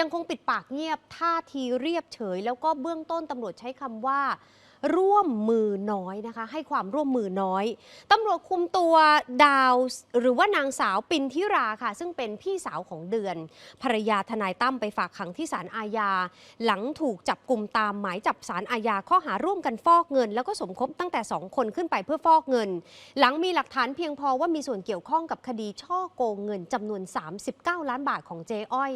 ยังคงปิดปากเงียบท่าทีเรียบเฉย แล้วก็เบื้องต้นตำรวจใช้คำว่า ร่วมมือน้อยนะคะ ให้ความร่วมมือน้อยตำรวจคุมตัวดาวหรือว่านางสาวปินทิราค่ะ ซึ่งเป็นพี่สาวของเดือน ภรรยาทนายตั้มไปฝากขังที่ศาลอาญา หลังถูกจับกลุ่มตามหมายจับศาลอาญาข้อหาร่วมกันฟอกเงิน แล้วก็สมคบตั้งแต่ 2 คนขึ้นไปเพื่อฟอกเงิน หลังมีหลักฐานเพียงพอว่ามีส่วนเกี่ยวข้องกับคดีช่อโกงเงินจำนวน 39 ล้านบาทของเจ๊อ้อย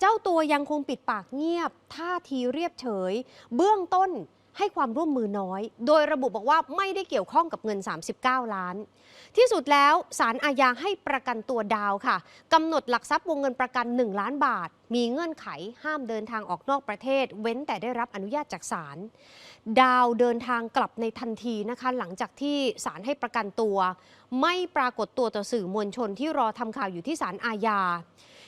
เจ้าตัวยังคงปิดปากเงียบท่าทีเรียบเฉย เบื้องต้น ให้ความร่วมมือน้อย โดยระบุบอกว่าไม่ได้เกี่ยวข้องกับเงิน 39 ล้าน ที่สุดแล้วสารอาญาให้ประกันตัวดาวค่ะกำหนดหลักทรัพย์วงเงินประกัน 1 ล้านบาท มีเงื่อนไขห้ามเดินทางออกนอกประเทศ เว้นแต่ได้รับอนุญาตจากศาลดาวเดินทางกลับในทันทีนะคะหลังจากที่ศาลให้ประกันตัวไม่ปรากฏตัวต่อสื่อมวลชนที่รอทำข่าวอยู่ที่ศาลอาญา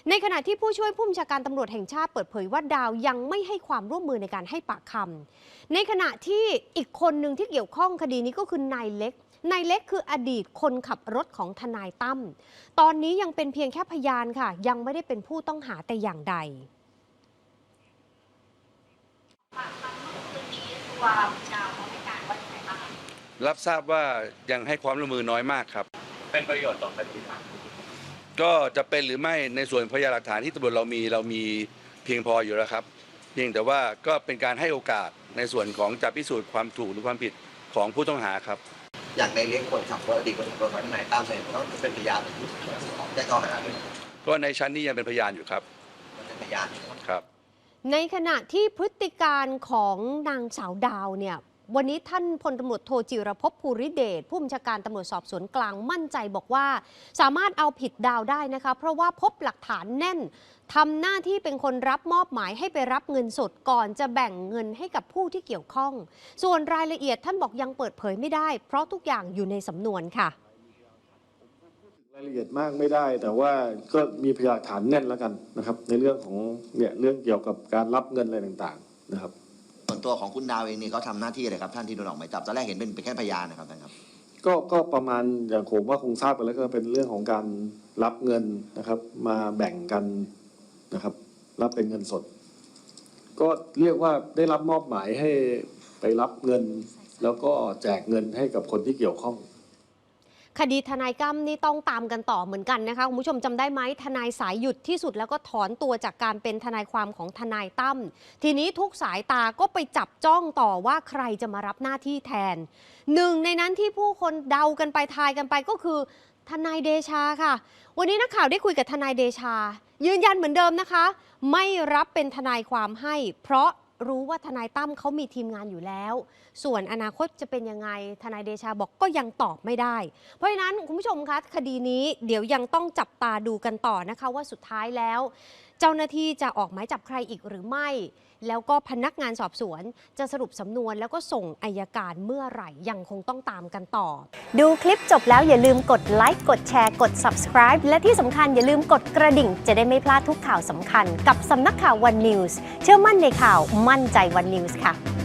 ในขณะที่ผู้ช่วยผู้บัญชาการตำรวจแห่งชาติเปิดเผยว่าดาวยังไม่ให้ความร่วมมือในการให้ปากคำในขณะที่อีกคนหนึ่งที่เกี่ยวข้องคดีนี้ก็คือนายเล็กนายเล็กคืออดีตคนขับรถของทนายตั้ม ตอนนี้ยังเป็นเพียงแค่พยานค่ะ ยังไม่ได้เป็นผู้ต้องหาแต่อย่างใด รับทราบว่ายังให้ความร่วมมือน้อยมากครับ เป็นประโยชน์ต่อคดีครับก็จะเป็นหรือไม่ในส่วนพยานหลักฐานที่ตำรวจเรามีเรามีเพียงพออยู่แล้วครับ เพียงแต่ว่าก็เป็นการให้โอกาสในส่วนของจะพิสูจน์ความถูกหรือความผิดของผู้ต้องหาครับ อย่างในเลี้ยงคนขับรถอดีตคนขับรถของทนายตั้มเนี่ยต้องเป็นพยานแจ้งข้อหาด้วยก็ในชั้นนี้ยังเป็นพยานอยู่ครับเป็นพยานครับ ในขณะที่พฤติการของนางสาวดาวเนี่ย วันนี้ท่านพลตำรวจโทจิรภพภูริเดชผู้บัญชาการตำรวจสอบสวนกลางมั่นใจบอกว่า สามารถเอาผิดดาวได้นะคะ เพราะว่าพบหลักฐานแน่นทำหน้าที่เป็นคนรับมอบหมายให้ไปรับเงินสดก่อนจะแบ่งเงินให้กับผู้ที่เกี่ยวข้อง ส่วนรายละเอียดท่านบอกยังเปิดเผยไม่ได้ เพราะทุกอย่างอยู่ในสำนวนค่ะรายละเอียดมากไม่ได้ แต่ว่าก็มีพยานฐานแน่นแล้วกันนะครับ ในเรื่องของเนี่ยเรื่องเกี่ยวกับการรับเงินอะไรต่างๆนะครับ วนตัวของคุณดาวเองนี่เขาทำหน้าที่อะไรครับท่านที่โดนออกหมายจับตอนแรกเห็นเป็นเป็นแค่พยานนะครับท่านครับ ก็ก็ประมาณอย่างผมว่าคงทราบกันแล้วก็เป็นเรื่องของการรับเงินนะครับ มาแบ่งกันนะครับ รับเป็นเงินสด ก็เรียกว่าได้รับมอบหมายให้ไปรับเงิน แล้วก็แจกเงินให้กับคนที่เกี่ยวข้อง คดีทนายกั้มนี่ต้องตามกันต่อเหมือนกันนะคะคุณผู้ชมจำได้ไหมทนายสายหยุดที่สุดแล้วก็ถอนตัวจากการเป็นทนายความของทนายตั้มทีนี้ทุกสายตาก็ไปจับจ้องต่อว่าใครจะมารับหน้าที่แทนหนึ่งในนั้นที่ผู้คนเดากันไปทายกันไปก็คือทนายเดชาค่ะ วันนี้นักข่าวได้คุยกับทนายเดชา ยืนยันเหมือนเดิมนะคะ ไม่รับเป็นทนายความให้ เพราะ รู้ว่าทนายตั้มเขามีทีมงานอยู่แล้ว ส่วนอนาคตจะเป็นยังไงทนายเดชาบอกก็ยังตอบไม่ได้ เพราะฉะนั้นคุณผู้ชมคะคดีนี้เดี๋ยวยังต้องจับตาดูกันต่อนะคะว่าสุดท้ายแล้ว เจ้าหน้าที่จะออกหมายจับใครอีกหรือไม่ แล้วก็พนักงานสอบสวนจะสรุปสำนวน แล้วก็ส่งอายการเมื่อไหร่ยังคงต้องตามกันต่อ ดูคลิปจบแล้วอย่าลืมกดไลค์กดแชร์กด subscribe และที่สำคัญอย่าลืมกดกระดิ่ง จะได้ไม่พลาดทุกข่าวสำคัญ กับสำนักข่าว One News เชื่อมั่นในข่าวมั่นใจ One News ค่ะ